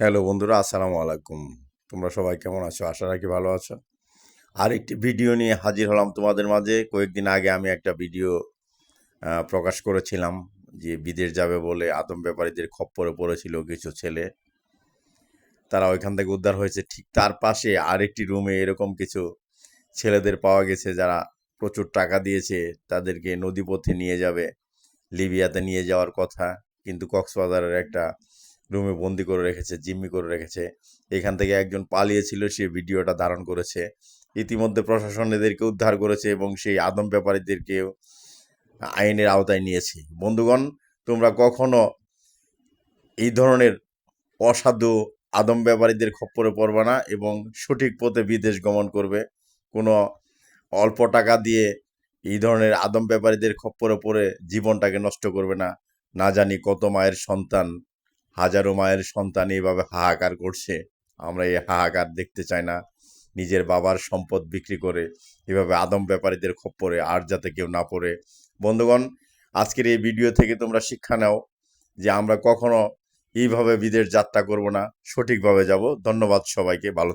Hello বন্ধুরা, আসসালামু আলাইকুম। তোমরা সবাই কেমন আছো? আশা রাখি ভালো আছো। আর একটি ভিডিও নিয়ে হাজির হলাম তোমাদের মাঝে। কয়েকদিন আগে আমি একটা ভিডিও প্রকাশ করেছিলাম যে বিদেশ যাবে বলে আদম ব্যাপারীদের খপ্পরে পড়েছিল কিছু ছেলে। তারা ওইখান থেকে উদ্ধার হয়েছে। ঠিক তার পাশে আরেকটি রুমে এরকম কিছু ছেলেদের পাওয়া গেছে যারা প্রচুর টাকা দিয়েছে, তাদেরকে নদীপথে নিয়ে যাবে, লিবিয়াতে নিয়ে যাওয়ার কথা। কিন্তু কক্সবাজারের একটা রুমে বন্দি করে রেখেছে, জিম্মি করে রেখেছে। এখান থেকে একজন পালিয়েছিল, সে ভিডিওটা ধারণ করেছে। ইতিমধ্যে প্রশাসন এদেরকে উদ্ধার করেছে এবং সেই আদম ব্যাপারীদেরকেও আইনের আওতায় নিয়েছে। বন্ধুগণ, তোমরা কখনো এই ধরনের অসাধু আদম ব্যাপারীদের খপ্পরে পড়বে না এবং সঠিক পথে বিদেশ গমন করবে। কোনো অল্প টাকা দিয়ে এই ধরনের আদম ব্যাপারীদের খপ্পরে পড়ে জীবনটাকে নষ্ট করবে না। না জানি কত মায়ের সন্তান হাজারো মায়ের সন্তান এভাবে হাহাকার করছে, আমরা এই হাহাকার দেখতে চাই না। নিজের বাবার সম্পদ বিক্রি করে, এভাবে আদম ব্যাপারীদের খপ্পরে আর যাতে কেউ না পড়ে। বন্ধুগণ, আজকের এই ভিডিও থেকে তোমরা শিক্ষা নাও যে আমরা কখনো এইভাবে বিদেশ যাত্রা করব না, সঠিকভাবে যাব। ধন্যবাদ সবাইকে, ভালো